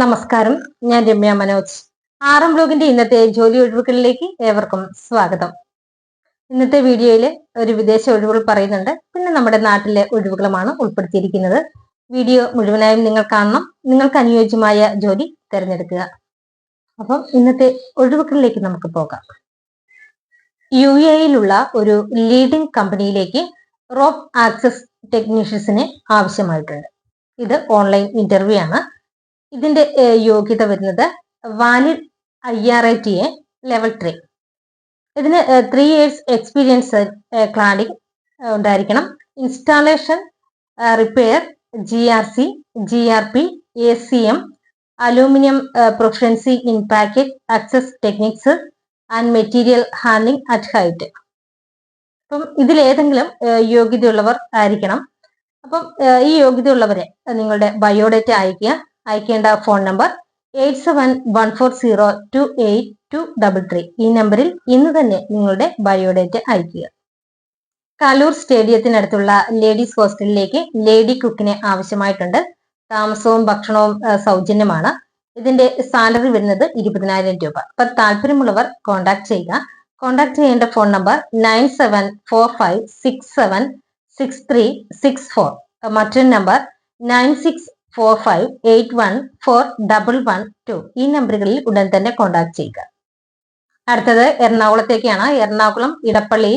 നമസ്കാരം. ഞാൻ രമ്യ മനോജ്. ആറാം ബ്ലോഗിന്റെ ഇന്നത്തെ ജോലി ഒഴിവുകളിലേക്ക് ഏവർക്കും സ്വാഗതം. ഇന്നത്തെ വീഡിയോയിൽ ഒരു വിദേശ ഒഴിവുകൾ പറയുന്നുണ്ട്. പിന്നെ നമ്മുടെ നാട്ടിലെ ഒഴിവുകളുമാണ് ഉൾപ്പെടുത്തിയിരിക്കുന്നത്. വീഡിയോ മുഴുവനായും നിങ്ങൾ കാണണം. നിങ്ങൾക്ക് അനുയോജ്യമായ ജോലി തിരഞ്ഞെടുക്കുക. അപ്പം ഇന്നത്തെ ഒഴിവുകളിലേക്ക് നമുക്ക് പോകാം. യു എയിലുള്ള ഒരു ലീഡിംഗ് കമ്പനിയിലേക്ക് റോപ്പ് ആക്സസ് ടെക്നീഷ്യൻസിനെ ആവശ്യമായിട്ടുണ്ട്. ഇത് ഓൺലൈൻ ഇന്റർവ്യൂ ആണ്. ഇതിന്റെ യോഗ്യത വരുന്നത് valid I R I T A level three. ഇതിന് ത്രീ ഇയേഴ്സ് എക്സ്പീരിയൻസ് ക്ലാഡിംഗ് ഉണ്ടായിരിക്കണം. Installation repair G R C G R P A C M aluminium proficiency in packet access techniques and material handling at height അപ്പം ഇതിലേതെങ്കിലും യോഗ്യതയുള്ളവർ ആയിരിക്കണം. അപ്പം ഈ യോഗ്യതയുള്ളവരെ നിങ്ങളുടെ biodata അയക്കുക അയക്കേണ്ട phone number eight seven one four zero two eight two double three. ഈ നമ്പറിൽ ഇന്ന് തന്നെ നിങ്ങളുടെ ബയോഡേറ്റ അയക്കുക കലൂർ സ്റ്റേഡിയത്തിനടുത്തുള്ള ലേഡീസ് ഹോസ്റ്റലിലേക്ക് ലേഡി കുക്കിനെ ആവശ്യമായിട്ടുണ്ട്. താമസവും ഭക്ഷണവും സൗജന്യമാണ്. ഇതിന്റെ സാലറി വരുന്നത് ഇരുപതിനായിരം രൂപ. അപ്പൊ താല്പര്യമുള്ളവർ കോൺടാക്ട് ചെയ്യുക. കോൺടാക്ട് ചെയ്യേണ്ട phone number nine seven four five six seven six three six four. മറ്റൊരു number nine six four five eight one four double one two ഈ നമ്പറുകളിൽ ഉടൻ തന്നെ കോൺടാക്ട് ചെയ്യുക. അടുത്തത് എറണാകുളത്തേക്കാണ്. എറണാകുളം ഇടപ്പള്ളി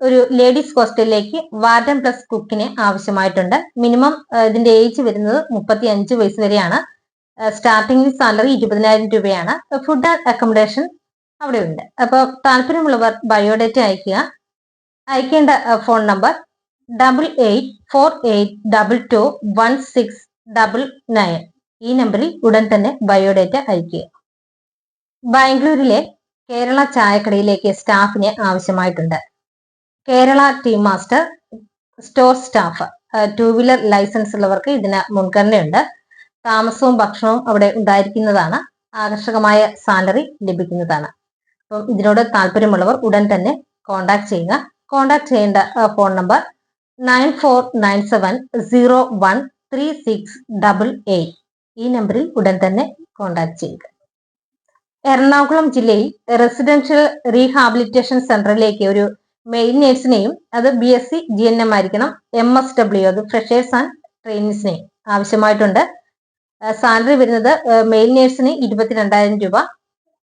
ഒരു ലേഡീസ് ഹോസ്റ്റലിലേക്ക് വാർഡൻ പ്ലസ് കുക്കിന് ആവശ്യമായിട്ടുണ്ട്. മിനിമം ഇതിന്റെ ഏജ് വരുന്നത് മുപ്പത്തി അഞ്ച് വയസ്സ് വരെയാണ്. സ്റ്റാർട്ടിംഗ് സാലറി ഇരുപതിനായിരം രൂപയാണ്. ഫുഡ് ആൻഡ് അക്കോമഡേഷൻ അവിടെ ഉണ്ട് അപ്പോൾ താല്പര്യമുള്ളവർ ബയോഡേറ്റ അയക്കുക അയക്കേണ്ട phone number double eight four eight double two one six double nine ഈ നമ്പറിൽ ഉടൻ തന്നെ ബയോഡേറ്റ അയക്കുക ബാംഗ്ലൂരിലെ കേരള ചായക്കടയിലേക്ക് സ്റ്റാഫിനെ ആവശ്യമായിട്ടുണ്ട്. Kerala team master store staff two wheeler licence ഉള്ളവർക്ക് ഇതിന് മുൻഗണനയുണ്ട്. താമസവും ഭക്ഷണവും അവിടെ ഉണ്ടായിരിക്കുന്നതാണ്. ആകർഷകമായ സാലറി ലഭിക്കുന്നതാണ്. അപ്പം ഇതിനോട് താല്പര്യമുള്ളവർ ഉടൻ തന്നെ കോൺടാക്ട് ചെയ്യുക. കോൺടാക്ട് ചെയ്യേണ്ട phone number nine four nine seven zero one three six double eight ഈ നമ്പറിൽ ഉടൻ തന്നെ കോൺടാക്ട് ചെയ്യുക. എറണാകുളം ജില്ലയിൽ റെസിഡൻഷ്യൽ റീഹാബിലിറ്റേഷൻ സെന്ററിലേക്ക് ഒരു മെയിൻ നേഴ്സിനെയും അത് B S C G N M ആയിരിക്കണം എം എസ് ഡബ്ല്യു അത് ഫ്രഷേഴ്സ് ആൻഡ് ട്രെയിനീസിനെയും ആവശ്യമായിട്ടുണ്ട്. സാലറി വരുന്നത് മെയിൽ നേഴ്സിന് ഇരുപത്തിരണ്ടായിരം രൂപ.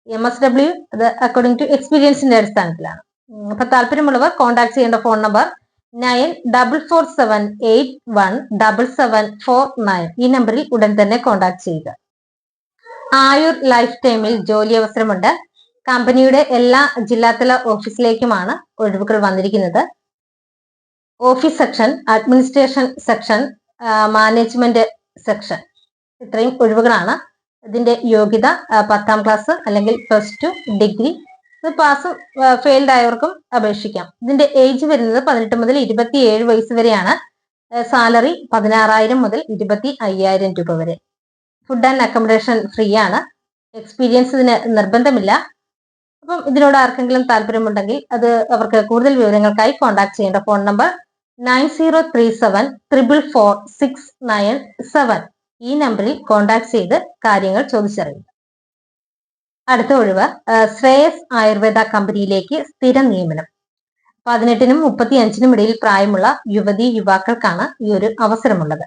എം എസ് ഡബ്ല്യു അത് അക്കോർഡിംഗ് ടു എക്സ്പീരിയൻസിന്റെ അടിസ്ഥാനത്തിലാണ്. അപ്പൊ താല്പര്യമുള്ളവർ കോൺടാക്ട് ചെയ്യേണ്ട phone number nine double four seven eight one double seven four nine ഈ നമ്പറിൽ ഉടൻ തന്നെ കോൺടാക്ട് ചെയ്യുക. ആയുർ ലൈഫ് ടൈമിൽ ജോലി അവസരമുണ്ട്. കമ്പനിയുടെ എല്ലാ ജില്ലാതല ഓഫീസിലേക്കുമാണ് ഒഴിവുകൾ വന്നിരിക്കുന്നത്. Office section administration section management section ഇത്രയും ഒഴിവുകളാണ്. ഇതിന്റെ യോഗ്യത പത്താം ക്ലാസ് അല്ലെങ്കിൽ പ്ലസ് ടു ഡിഗ്രി ഇത് പാസ് ഫെയിൽഡ് ആയവർക്കും അപേക്ഷിക്കാം. ഇതിന്റെ ഏജ് വരുന്നത് പതിനെട്ട് മുതൽ ഇരുപത്തി ഏഴ് വയസ്സ് വരെയാണ്. സാലറി പതിനാറായിരം മുതൽ ഇരുപത്തി അയ്യായിരം രൂപ വരെ. ഫുഡ് ആൻഡ് അക്കോമഡേഷൻ ഫ്രീ ആണ്. എക്സ്പീരിയൻസ് ഇതിന് നിർബന്ധമില്ല. അപ്പം ഇതിനോട് ആർക്കെങ്കിലും താല്പര്യമുണ്ടെങ്കിൽ അത് അവർക്ക് കൂടുതൽ വിവരങ്ങൾക്കായി കോൺടാക്ട് ചെയ്യേണ്ട phone number nine zero three seven triple four six nine seven ഈ നമ്പറിൽ കോൺടാക്ട് ചെയ്ത് കാര്യങ്ങൾ ചോദിച്ചറിയുക. അടുത്ത ഒഴിവ് ശ്രേയസ് ആയുർവേദ കമ്പനിയിലേക്ക് സ്ഥിര നിയമനം. പതിനെട്ടിനും മുപ്പത്തി അഞ്ചിനും ഇടയിൽ പ്രായമുള്ള യുവതി യുവാക്കൾക്കാണ് ഈ ഒരു അവസരമുള്ളത്.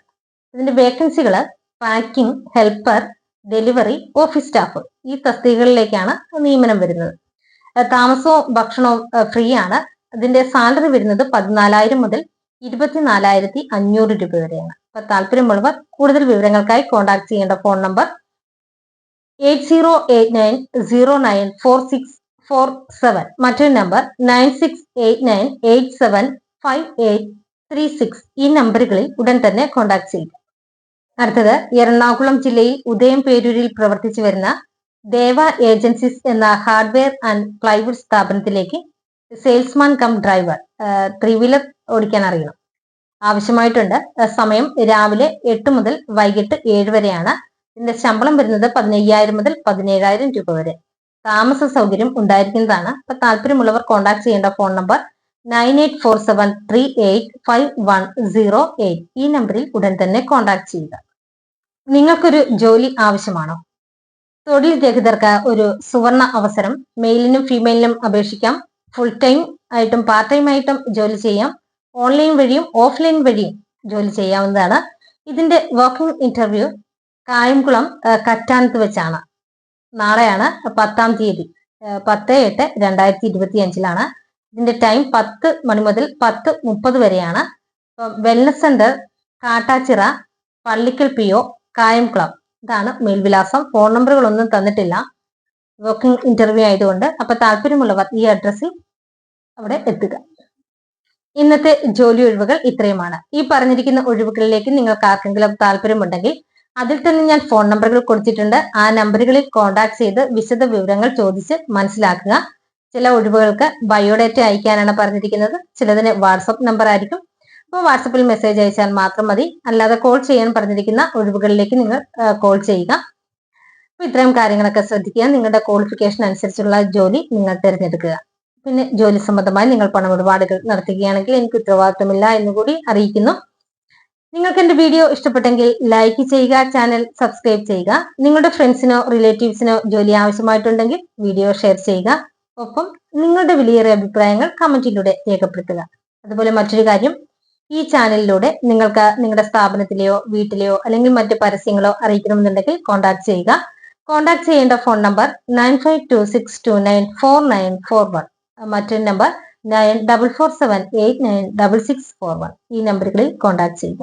ഇതിന്റെ വേക്കൻസികൾ packing helper delivery office staff ഈ തസ്തികകളിലേക്കാണ് നിയമനം വരുന്നത്. താമസവും ഭക്ഷണവും ഫ്രീ ആണ് അതിന്റെ സാലറി വരുന്നത് പതിനാലായിരം മുതൽ ഇരുപത്തിനാലായിരത്തി അഞ്ഞൂറ് രൂപ വരെയാണ്. അപ്പൊ താല്പര്യമുള്ളവർ കൂടുതൽ വിവരങ്ങൾക്കായി കോൺടാക്ട് ചെയ്യേണ്ട phone number eight zero eight nine zero nine four six four seven മറ്റൊരു number nine six eight nine eight seven five eight three six ഈ നമ്പറുകളിൽ ഉടൻ തന്നെ കോൺടാക്ട് ചെയ്യുക. അടുത്തത് എറണാകുളം ജില്ലയിൽ ഉദയം പേരൂരിൽ പ്രവർത്തിച്ചു വരുന്ന ദേവ ഏജൻസീസ് എന്ന ഹാർഡ്വെയർ ആൻഡ് പ്ലൈവുഡ് സ്ഥാപനത്തിലേക്ക് salesman cum driver three wheeler ഓടിക്കാൻ അറിയണം. ആവശ്യമായിട്ടുണ്ട്. സമയം രാവിലെ എട്ട് മുതൽ വൈകിട്ട് ഏഴ് വരെയാണ്. ഇതിന്റെ ശമ്പളം വരുന്നത് പതിനയ്യായിരം മുതൽ പതിനേഴായിരം രൂപ വരെ. താമസ സൗകര്യം ഉണ്ടായിരിക്കുന്നതാണ്. അപ്പൊ താല്പര്യമുള്ളവർ കോൺടാക്ട് ചെയ്യേണ്ട phone number nine eight four seven three eight five one zero eight. ഈ നമ്പറിൽ ഉടൻ തന്നെ കോൺടാക്ട് ചെയ്യുക. നിങ്ങൾക്കൊരു ജോലി ആവശ്യമാണോ? തൊഴിൽ രഹിതർക്ക് ഒരു സുവർണ അവസരം. മെയിലിനും ഫീമെയിലിനും അപേക്ഷിക്കാം. ഫുൾ ടൈം ആയിട്ടും പാർട്ട് ടൈം ആയിട്ടും ജോലി ചെയ്യാം. ഓൺലൈൻ വഴിയും ഓഫ്ലൈൻ വഴിയും ജോലി ചെയ്യാവുന്നതാണ്. ഇതിന്റെ വർക്കിംഗ് ഇന്റർവ്യൂ കായംകുളം കറ്റാനത്ത് വെച്ചാണ്. നാളെയാണ് പത്താം തീയതി. പത്ത് എട്ട് രണ്ടായിരത്തി ഇരുപത്തി അഞ്ചിലാണ് ഇതിന്റെ ടൈം പത്ത് മണി മുതൽ പത്ത് മുപ്പത് വരെയാണ്. Wellness centre Kattachira Pallickal P O Kayamkulam. ഇതാണ് മേൽവിലാസം. ഫോൺ നമ്പറുകളൊന്നും തന്നിട്ടില്ല. വർക്കിംഗ് ഇന്റർവ്യൂ ആയതുകൊണ്ട്. അപ്പൊ താല്പര്യമുള്ളവർ ഈ അഡ്രസ്സിൽ അവിടെ എത്തുക. ഇന്നത്തെ ജോലി ഒഴിവുകൾ ഇത്രയുമാണ്. ഈ പറഞ്ഞിരിക്കുന്ന ഒഴിവുകളിലേക്ക് നിങ്ങൾക്ക് ആർക്കെങ്കിലും താല്പര്യമുണ്ടെങ്കിൽ അതിൽ തന്നെ ഞാൻ ഫോൺ നമ്പറുകൾ കൊടുത്തിട്ടുണ്ട്. ആ നമ്പറുകളിൽ കോൺടാക്ട് ചെയ്ത് വിശദ വിവരങ്ങൾ ചോദിച്ച് മനസ്സിലാക്കുക. ചില ഒഴിവുകൾക്ക് ബയോഡേറ്റ അയക്കാനാണ് പറഞ്ഞിരിക്കുന്നത്. ചിലതിന് വാട്സപ്പ് നമ്പർ ആയിരിക്കും. അപ്പോൾ വാട്സപ്പിൽ മെസ്സേജ് അയച്ചാൽ മാത്രം മതി. അല്ലാതെ കോൾ ചെയ്യാൻ പറഞ്ഞിരിക്കുന്ന ഒഴിവുകളിലേക്ക് നിങ്ങൾ കോൾ ചെയ്യുക. അപ്പൊ ഇത്രയും കാര്യങ്ങളൊക്കെ ശ്രദ്ധിക്കുക. നിങ്ങളുടെ ക്വാളിഫിക്കേഷൻ അനുസരിച്ചുള്ള ജോലി നിങ്ങൾ തിരഞ്ഞെടുക്കുക. പിന്നെ ജോലി സംബന്ധമായി നിങ്ങൾ പണമിടപാടുകൾ നടത്തുകയാണെങ്കിൽ എനിക്ക് ഉത്തരവാദിത്തമില്ല എന്നുകൂടി അറിയിക്കുന്നു. നിങ്ങൾക്ക് എന്റെ വീഡിയോ ഇഷ്ടപ്പെട്ടെങ്കിൽ ലൈക്ക് ചെയ്യുക ചാനൽ സബ്സ്ക്രൈബ് ചെയ്യുക. നിങ്ങളുടെ ഫ്രണ്ട്സിനോ റിലേറ്റീവ്സിനോ ജോലി ആവശ്യമായിട്ടുണ്ടെങ്കിൽ വീഡിയോ ഷെയർ ചെയ്യുക. ഒപ്പം നിങ്ങളുടെ വിലയേറിയ അഭിപ്രായങ്ങൾ കമന്റിലൂടെ രേഖപ്പെടുത്തുക. അതുപോലെ മറ്റൊരു കാര്യം ഈ ചാനലിലൂടെ നിങ്ങൾക്ക് നിങ്ങളുടെ സ്ഥാപനത്തിലെയോ വീട്ടിലെയോ അല്ലെങ്കിൽ മറ്റ് പരസ്യങ്ങളോ അറിയിക്കണമെന്നുണ്ടെങ്കിൽ കോൺടാക്ട് ചെയ്യുക. കോൺടാക്ട് ചെയ്യേണ്ട phone number nine five two six two nine four nine four one മറ്റൊരു number nine double four seven eight nine double six four one ഈ നമ്പറുകളിൽ കോൺടാക്ട് ചെയ്യുക.